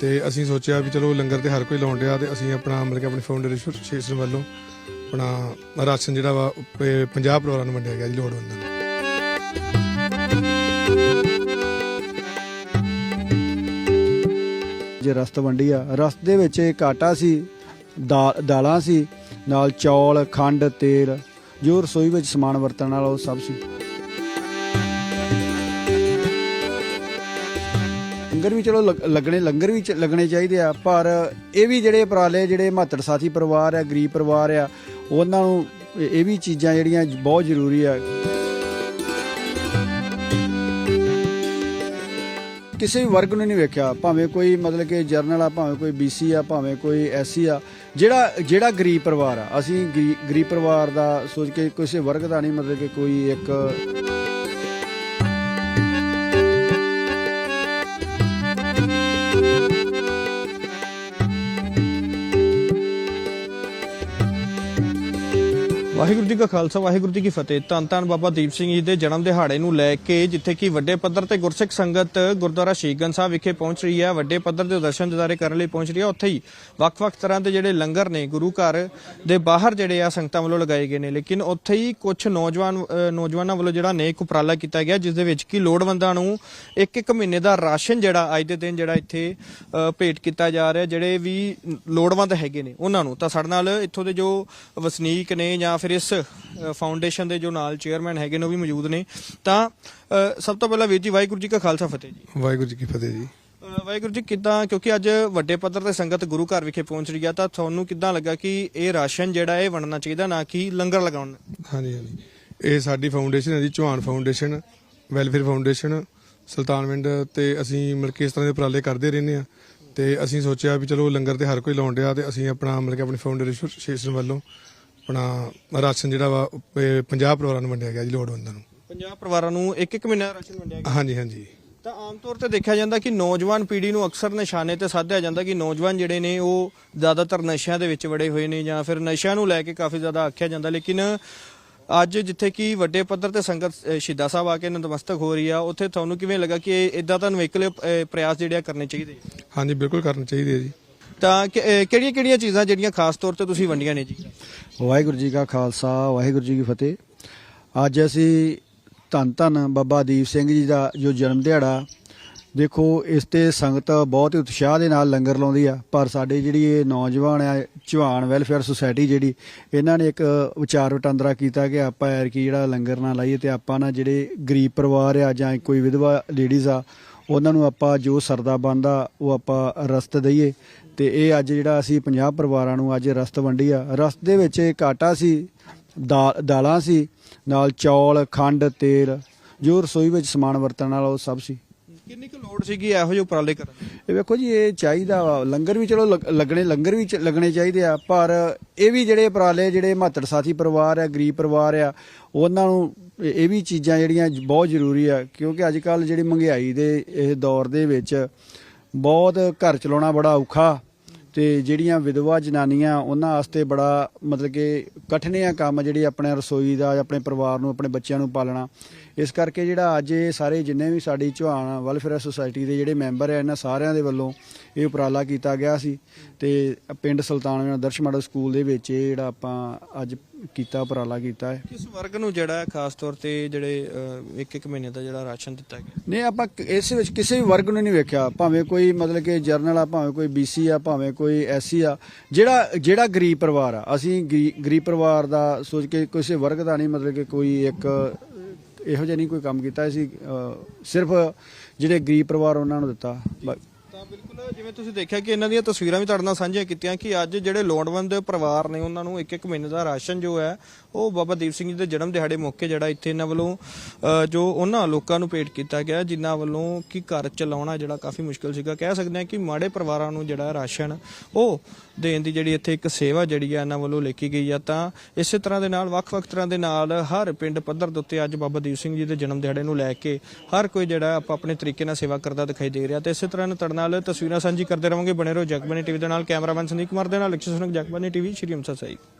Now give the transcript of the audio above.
ਤੇ ਅਸੀਂ ਸੋਚਿਆ ਵੀ ਚਲੋ ਲੰਗਰ ਤੇ ਹਰ ਕੋਈ ਲਾਉਣ ਡਿਆ ਤੇ ਅਸੀਂ ਆਪਣਾ ਮਤਲਬ ਕਿ ਆਪਣੀ ਫਾਊਂਡੇਸ਼ਨ ਵੱਲੋਂ ਆਪਣਾ ਰਾਸ਼ਨ ਜਿਹੜਾ ਵਾ ਉਹ 50 ਪਰਿਵਾਰਾਂ ਨੂੰ ਵੰਡਿਆ ਗਿਆ ਜੀ ਲੋੜਵੰਦਾਂ ਨੂੰ ਜੇ ਰਸਤ ਵੰਡੀ ਆ, ਰਸਤ ਦੇ ਵਿੱਚ ਇੱਕ ਆਟਾ ਸੀ ਦਾ- ਦਾਲਾਂ ਸੀ, ਨਾਲ ਚੌਲ, ਖੰਡ, ਤੇਲ, ਜੋ ਰਸੋਈ ਵਿੱਚ ਸਮਾਨ ਵਰਤਣ ਵਾਲਾ ਉਹ ਸਭ ਸੀ। ਲੰਗਰ ਵੀ ਚਲੋ ਲੱਗਣੇ, ਲੰਗਰ ਵੀ ਲੱਗਣੇ ਚਾਹੀਦੇ ਆ, ਪਰ ਇਹ ਵੀ ਜਿਹੜੇ ਉਪਰਾਲੇ, ਜਿਹੜੇ ਮਾਤੜ ਸਾਥੀ ਪਰਿਵਾਰ ਆ, ਗਰੀਬ ਪਰਿਵਾਰ ਆ, ਉਹਨਾਂ ਨੂੰ ਇਹ ਵੀ ਚੀਜ਼ਾਂ ਜਿਹੜੀਆਂ ਬਹੁਤ ਜ਼ਰੂਰੀ ਆ। ਕਿਸੇ ਵੀ ਵਰਗ ਨੂੰ ਨਹੀਂ ਵੇਖਿਆ, ਭਾਵੇਂ ਕੋਈ ਮਤਲਬ ਕਿ ਜਰਨਲ ਆ, ਭਾਵੇਂ ਕੋਈ ਬੀਸੀ ਆ, ਭਾਵੇਂ ਕੋਈ ਐਸਸੀ ਆ, ਜਿਹੜਾ ਜਿਹੜਾ ਗਰੀਬ ਪਰਿਵਾਰ ਆ, ਅਸੀਂ ਗਰੀਬ ਪਰਿਵਾਰ ਦਾ ਸੋਚ ਕੇ ਕਿਸੇ ਵਰਗ ਦਾ ਨਹੀਂ ਮਤਲਬ ਕਿ ਕੋਈ ਇੱਕ ਵਾਹਿਗੁਰੂ ਜੀ ਕਾ ਖਾਲਸਾ, ਵਾਹਿਗੁਰੂ ਜੀ ਕੀ ਫਤਿਹ। ਧੰਨ ਧੰਨ ਬਾਬਾ ਦੀਪ ਸਿੰਘ ਜੀ ਦੇ ਜਨਮ ਦਿਹਾੜੇ ਨੂੰ ਲੈ ਕੇ ਜਿੱਥੇ ਕਿ ਵੱਡੇ ਪੱਧਰ ਤੇ ਗੁਰਸਿੱਖ ਸੰਗਤ ਗੁਰਦੁਆਰਾ ਸ਼ਹੀਦਗੰਜ ਸਾਹਿਬ ਵਿਖੇ ਪਹੁੰਚ ਰਹੀ ਹੈ। ਵੱਡੇ ਪੱਧਰ 'ਤੇ ਦਰਸ਼ਨ ਦਿਦਾਰੇ ਕਰਨ ਲਈ ਪਹੁੰਚ ਰਹੀ ਹੈ। ਉੱਥੇ ਹੀ ਵੱਖ-ਵੱਖ ਤਰ੍ਹਾਂ ਦੇ ਜਿਹੜੇ ਲੰਗਰ ਨੇ, ਗੁਰੂ ਘਰ ਦੇ ਬਾਹਰ ਜਿਹੜੇ ਆ ਸੰਗਤਾਂ ਵੱਲੋਂ ਲਗਾਏ ਗਏ ਨੇ। ਲੇਕਿਨ ਉੱਥੇ ਹੀ ਕੁਝ ਨੌਜਵਾਨ ਨੌਜਵਾਨਾਂ ਵੱਲੋਂ ਜਿਹੜਾ ਨੇਕ ਉਪਰਾਲਾ ਕੀਤਾ ਗਿਆ, ਜਿਸ ਦੇ ਵਿੱਚ ਕਿ ਲੋੜਵੰਦਾਂ ਨੂੰ ਇੱਕ ਇੱਕ ਮਹੀਨੇ ਦਾ ਰਾਸ਼ਨ ਜਿਹੜਾ ਅੱਜ ਦੇ ਦਿਨ ਜਿਹੜਾ ਇੱਥੇ ਭੇਟ ਕੀਤਾ ਜਾ ਰਿਹਾ, ਜਿਹੜੇ ਵੀ ਲੋੜਵੰਦ ਹੈਗੇ ਨੇ, ਉਹਨਾਂ ਨੂੰ ਤਾਂ ਸਾਡੇ ਨਾਲ ਇੱਥੋਂ ਦੇ ਜੋ ਵਸਨੀਕ ਨੇ ਜਾਂ ਫਿਰ ਇਸ ਅ, ਫਾਊਂਡੇਸ਼ਨ ਦੇ ਜੋ ਨਾਲ ਚੇਅਰਮੈਨ ਹੈਗੇ ਨੇ ਉਹ ਵੀ ਮੌਜੂਦ ਨੇ। ਤਾਂ ਅ, ਸਭ ਤੋਂ ਪਹਿਲਾਂ ਵੀਰ ਜੀ ਵਾਹਿਗੁਰੂ ਜੀ ਕਾ ਖਾਲਸਾ ਫਤਿਹ ਜੀ। ਵਾਹਿਗੁਰੂ ਜੀ ਕੀ ਫਤਿਹ ਜੀ। ਅ, ਵਾਹਿਗੁਰੂ ਜੀ ਕਿਦਾਂ ਕਿਉਂਕਿ ਅੱਜ ਵੱਡੇ ਪੱਧਰ ਤੇ ਸੰਗਤ ਗੁਰੂ ਘਰ ਵਿਖੇ ਪਹੁੰਚ ਰਹੀ ਆ ਤਾਂ ਤੁਹਾਨੂੰ ਕਿਦਾਂ ਲੱਗਾ ਕਿ ਇਹ ਰਾਸ਼ਨ ਜਿਹੜਾ ਇਹ ਵੰਡਣਾ ਚਾਹੀਦਾ ਨਾ ਕਿ ਲੰਗਰ ਲਗਾਉਣ? ਹਾਂਜੀ ਹਾਂਜੀ। ਇਹ ਸਾਡੀ ਫਾਊਂਡੇਸ਼ਨ ਹੈ ਜੀ Chauhan foundation welfare foundation Sultanwind ਤੇ ਅਸੀਂ ਮਤਲਬ ਕਿ ਇਸ ਤਰ੍ਹਾਂ ਦੇ ਉਪਰਾਲੇ ਕਰਦੇ ਰਹਿੰਦੇ ਆ ਤੇ ਅਸੀਂ ਸੋਚਿਆ ਵੀ ਚਲੋ ਲੰਗਰ ਤੇ ਹਰ ਕੋਈ ਲਾਉਣ ਡਿਆ ਤੇ ਅਸੀਂ ਆਪਣਾ ਮਤਲਬ ਕਿ ਆਪਣੀ ਫਾਊਂਡੇਸ਼ਨ ਵੱਲੋਂ ਆਪਣਾ ਰਾਸ਼ਨ ਜਿਹੜਾ ਵਾ 50 ਪਰਿਵਾਰਾਂ ਨੂੰ ਵੰਡਿਆ ਗਿਆ ਜੀ ਲੋੜਵੰਦਾਂ ਨੂੰ। 50 ਪਰਿਵਾਰਾਂ ਨੂੰ ਇੱਕ ਇੱਕ ਮਹੀਨਾ ਰਾਸ਼ਨ ਵੰਡਿਆ ਗਿਆ। ਹਾਂਜੀ ਹਾਂਜੀ। ਤਾਂ ਆਮ ਤੌਰ ਤੇ ਦੇਖਿਆ ਜਾਂਦਾ ਕਿ ਨੌਜਵਾਨ ਪੀੜ੍ਹੀ ਨੂੰ ਅਕਸਰ ਨਿਸ਼ਾਨੇ ਤੇ ਸਾਧਿਆ ਜਾਂਦਾ ਕਿ ਨੌਜਵਾਨ ਜਿਹੜੇ ਨੇ ਉਹ ਜ਼ਿਆਦਾਤਰ ਨਸ਼ਿਆਂ ਦੇ ਵਿੱਚ ਵੜੇ ਹੋਏ ਨੇ ਜਾਂ ਫਿਰ ਨਸ਼ਿਆਂ ਨੂੰ ਲੈ ਕੇ ਕਾਫੀ ਜ਼ਿਆਦਾ ਆਖਿਆ ਜਾਂਦਾ। ਲੇਕਿਨ ਅੱਜ ਜਿੱਥੇ ਕਿ ਵੱਡੇ ਪੱਧਰ ਤੇ ਸੰਗਤ ਅ, ਸ਼ਹੀਦਾਂ ਸਾਹਿਬ ਆ ਕੇ ਨਤਮਸਤਕ ਹੋ ਰਹੀ ਆ ਉੱਥੇ ਤੁਹਾਨੂੰ ਕਿਵੇਂ ਲੱਗਾ ਕਿ ਇਦਾਂ ਤਾਂ ਨਵੇਕਲੇ ਪ੍ਰਯਾਸ ਜਿਹੜੇ ਆ ਕਰਨੇ ਚਾਹੀਦੇ ਹਾਂਜੀ ਬਿਲਕੁਲ ਕਰਨਾ ਚਾਹੀਦੀ ਜੀ। ਤਾਂ ਕਿਹੜੀਆਂ ਕਿਹੜੀਆਂ ਚੀਜ਼ਾਂ ਜਿਹੜੀਆਂ ਖਾਸ ਤੌਰ ਤੇ ਤੁਸੀਂ ਵੰਡੀਆਂ ਨੇ ਜੀ? ਵਾਹਿਗੁਰੂ ਜੀ ਕਾ ਖਾਲਸਾ, ਵਾਹਿਗੁਰੂ ਜੀ ਕੀ ਫਤਿਹ। ਅੱਜ ਅਸੀਂ ਧੰਨ ਧੰਨ ਬਾਬਾ ਦੀਪ ਸਿੰਘ ਜੀ ਦਾ ਜੋ ਜਨਮ ਦਿਹਾੜਾ, ਦੇਖੋ ਇਸ ਤੇ ਸੰਗਤ ਬਹੁਤ ਹੀ ਉਤਸ਼ਾਹ ਦੇ ਨਾਲ ਲੰਗਰ ਲਾਉਂਦੀ ਆ, ਪਰ ਸਾਡੇ ਜਿਹੜੀ ਇਹ ਨੌਜਵਾਨ ਆ ਚੌਹਾਨ ਵੈਲਫੇਅਰ ਸੁਸਾਇਟੀ ਜਿਹੜੀ, ਇਹਨਾਂ ਨੇ ਇੱਕ ਵਿਚਾਰ ਵਟਾਂਦਰਾ ਕੀਤਾ ਕਿ ਆਪਾਂ ਐਰ ਕੀ ਜਿਹੜਾ ਲੰਗਰ ਨਾ ਲਾਈਏ ਤੇ ਆਪਾਂ ਨਾ ਜਿਹੜੇ ਗਰੀਬ ਪਰਿਵਾਰ ਆ ਜਾਂ ਕੋਈ ਵਿਧਵਾ ਲੇਡੀਜ਼ ਆ ਉਹਨਾਂ ਨੂੰ ਆਪਾਂ ਜੋ ਸਰਦਾ ਬੰਦਾ ਉਹ ਆਪਾਂ ਰਸਤ ਦਈਏ। ਤੇ ਇਹ ਅੱਜ ਜਿਹੜਾ ਅਸੀਂ 50 ਪਰਿਵਾਰਾਂ ਨੂੰ ਅੱਜ ਰਸਤ ਵੰਡੀ ਆ। ਰਸਤ ਦੇ ਵਿੱਚ ਇੱਕ ਆਟਾ ਸੀ ਦਾ- ਦਾਲਾਂ ਸੀ, ਨਾਲ ਚੌਲ, ਖੰਡ, ਤੇਲ, ਜੋ ਰਸੋਈ ਵਿੱਚ ਸਮਾਨ ਵਰਤਣ ਵਾਲਾ ਉਹ ਸਭ ਸੀ। ਕਿੰਨੀ ਕੁ ਲੋੜ ਸੀਗੀ ਇਹੋ ਜਿਹੇ ਉਪਰਾਲੇ ਕਰਨ ਦੀ? ਇਹ ਵੇਖੋ ਜੀ, ਇਹ ਚਾਹੀਦਾ ਵਾ। ਲੰਗਰ ਵੀ ਚਲੋ, ਲੱਗ- ਲੱਗਣੇ, ਲੰਗਰ ਵੀ ਚ- ਲੱਗਣੇ ਚਾਹੀਦੇ ਆ। ਪਰ ਇਹ ਵੀ ਜਿਹੜੇ ਉਪਰਾਲੇ, ਜਿਹੜੇ ਮਾਤੜ ਸਾਥੀ ਪਰਿਵਾਰ ਆ, ਗਰੀਬ ਪਰਿਵਾਰ ਆ, ਉਹਨਾਂ ਨੂੰ ਇਹ ਇਹ ਵੀ ਚੀਜ਼ਾਂ ਜਿਹੜੀਆਂ ਬਹੁਤ ਜ਼ਰੂਰੀ ਆ। ਕਿਉਂਕਿ ਅੱਜ ਕੱਲ ਜਿਹੜੀ ਮਹਿੰਗਾਈ ਦੇ ਇਹ ਦੌਰ ਦੇ ਵਿੱਚ ਬਹੁਤ ਘਰ ਚਲਾਉਣਾ ਬੜਾ ਔਖਾ। ਤੇ ਜਿਹੜੀਆਂ ਵਿਧਵਾ ਜਨਾਨੀਆਂ, ਉਹਨਾਂ ਵਾਸਤੇ ਬੜਾ ਮਤਲਬ ਕਿ ਕਠਿਨ ਆ ਕੰਮ ਜਿਹੜੀ ਆਪਣੇ ਰਸੋਈ ਦਾ, ਆਪਣੇ ਪਰਿਵਾਰ ਨੂੰ, ਆਪਣੇ ਬੱਚਿਆਂ ਨੂੰ ਪਾਲਣਾ। ਇਸ ਕਰਕੇ ਜਿਹੜਾ ਅੱਜ ਇਹ ਸਾਰੇ ਜਿੰਨੇ ਵੀ ਸਾਡੀ ਚੌਹਾਨ ਵੈਲਫੇਅਰ ਸੁਸਾਇਟੀ ਦੇ ਜਿਹੜੇ ਮੈਂਬਰ ਆ, ਇਹਨਾਂ ਸਾਰਿਆਂ ਦੇ ਵੱਲੋਂ ਇਹ ਉਪਰਾਲਾ ਕੀਤਾ ਗਿਆ ਸੀ। ਤੇ ਪਿੰਡ ਸੁਲਤਾਨਵੇਂ ਆਦਰਸ਼ ਮਾਡਲ ਸਕੂਲ ਦੇ ਵਿੱਚ ਇਹ ਜਿਹੜਾ ਆਪਾਂ ਅੱਜ ਕੀਤਾ ਉਪਰਾਲਾ ਕੀਤਾ ਹੈ। ਕਿਸ ਵਰਗ ਨੂੰ ਜਿਹੜਾ ਖਾਸ ਤੌਰ ਤੇ ਜਿਹੜੇ ਇੱਕ ਇੱਕ ਮਹੀਨੇ ਦਾ ਜਿਹੜਾ ਰਾਸ਼ਨ ਦਿੱਤਾ ਗਿਆ? ਨਹੀਂ ਆਪਾਂ ਇਸ ਵਿੱਚ ਕਿਸੇ ਵੀ ਵਰਗ ਨੂੰ ਨਹੀਂ ਵੇਖਿਆ। ਭਾਵੇਂ ਕੋਈ ਮਤਲਬ ਕਿ ਜਰਨਲ ਆ ਭਾਵੇਂ ਕੋਈ ਬੀਸੀ ਆ ਭਾਵੇਂ ਕੋਈ ਐਸਸੀ ਆ। ਜਿਹੜਾ ਜਿਹੜਾ ਗਰੀਬ ਪਰਿਵਾਰ ਆ ਅਸੀਂ ਗਰੀ- ਗਰੀਬ ਪਰਿਵਾਰ ਦਾ ਸੋਚ ਕੇ ਕਿਸੇ ਵਰਗ ਦਾ ਨਹੀਂ ਮਤਲਬ ਕਿ ਕੋਈ ਇੱਕ ਇਹੋ ਜਿਹਾ ਨਹੀਂ ਕੋਈ ਕੰਮ ਕੀਤਾ। ਅ, ਸਿਰਫ ਜਿਹੜੇ ਗਰੀਬ ਪਰਿਵਾਰ ਉਹਨਾਂ ਨੂੰ ਦਿੱਤਾ। ਤਾਂ ਬਿਲਕੁਲ ਜਿਵੇਂ ਤੁਸੀਂ ਦੇਖਿਆ ਕਿ ਇਹਨਾਂ ਦੀਆਂ ਤਸਵੀਰਾਂ ਵੀ ਤੁਹਾਡੇ ਨਾਲ ਸਾਂਝੀਆਂ ਕੀਤੀਆਂ ਕਿ ਅੱਜ ਜਿਹੜੇ ਲੋੜਵੰਦ ਪਰਿਵਾਰ ਨੇ ਉਹਨਾਂ ਨੂੰ ਇੱਕ ਇੱਕ ਮਹੀਨੇ ਦਾ ਰਾਸ਼ਨ ਜੋ ਹੈ, ਉਹ ਬਾਬਾ ਦੀਪ ਸਿੰਘ ਜੀ ਦੇ ਜਨਮ ਦਿਹਾੜੇ ਮੌਕੇ ਜਿਹੜਾ ਇੱਥੇ ਇਹਨਾਂ ਵੱਲੋਂ ਜੋ ਉਹਨਾਂ ਲੋਕਾਂ ਨੂੰ ਭੇਟ ਕੀਤਾ ਗਿਆ, ਜਿਨ੍ਹਾਂ ਵੱਲੋਂ ਕਿ ਘਰ ਚਲਾਉਣਾ ਜਿਹੜਾ ਕਾਫੀ ਮੁਸ਼ਕਲ ਸੀਗਾ। ਕਹਿ ਸਕਦੇ ਹਾਂ ਕਿ ਮਾੜੇ ਪਰਿਵਾਰਾਂ ਨੂੰ ਜਿਹੜਾ ਰਾਸ਼ਨ, ਉਹ ਦੇਣ ਦੀ ਜਿਹੜੀ ਇੱਥੇ ਇੱਕ ਸੇਵਾ ਜਿਹੜੀ ਆ ਇਹਨਾਂ ਵੱਲੋਂ ਲਿਖੀ ਗਈ ਆ। ਤਾਂ ਇਸੇ ਤਰ੍ਹਾਂ ਦੇ ਨਾਲ, ਵੱਖ-ਵੱਖ ਤਰ੍ਹਾਂ ਦੇ ਨਾਲ ਹਰ ਪਿੰਡ ਪੱਧਰ ਦੇ ਉੱਤੇ ਅੱਜ ਬਾਬਾ ਦੀਪ ਸਿੰਘ ਜੀ ਦੇ ਜਨਮ ਦਿਹਾੜੇ ਨੂੰ ਲੈ ਕੇ ਹਰ ਕੋਈ ਜਿਹੜਾ ਆਪਾਂ ਆਪਣੇ ਤਰੀਕੇ ਨਾਲ ਸੇਵਾ ਕਰਦਾ ਦਿਖਾਈ ਦੇ ਰਿਹਾ। ਤੇ ਇਸੇ ਤਰ੍ਹਾਂ ਤੁਹਾਡੇ ਨਾਲ ਤਸਵੀਰਾਂ ਸਾਂਝੀ ਕਰਦੇ ਰਵਾਂਗੇ। ਬਣੇ ਰਹੋ ਜਗਬਾਨੀ ਟੀਵੀ ਦੇ ਨਾਲ। ਕੈਮਰਾਮੈਨ ਸੰਦੀਪ ਕੁਮਾਰ ਦੇ ਨਾਲ ਲਕਸ਼ਣ ਸੁਨਕ ਜਗਬਾਨੀ ਟੀਵੀ, ਸ਼੍ਰੀ ਅੰਮ੍ਰਿਤਸਰ ਸਾਹਿਬ।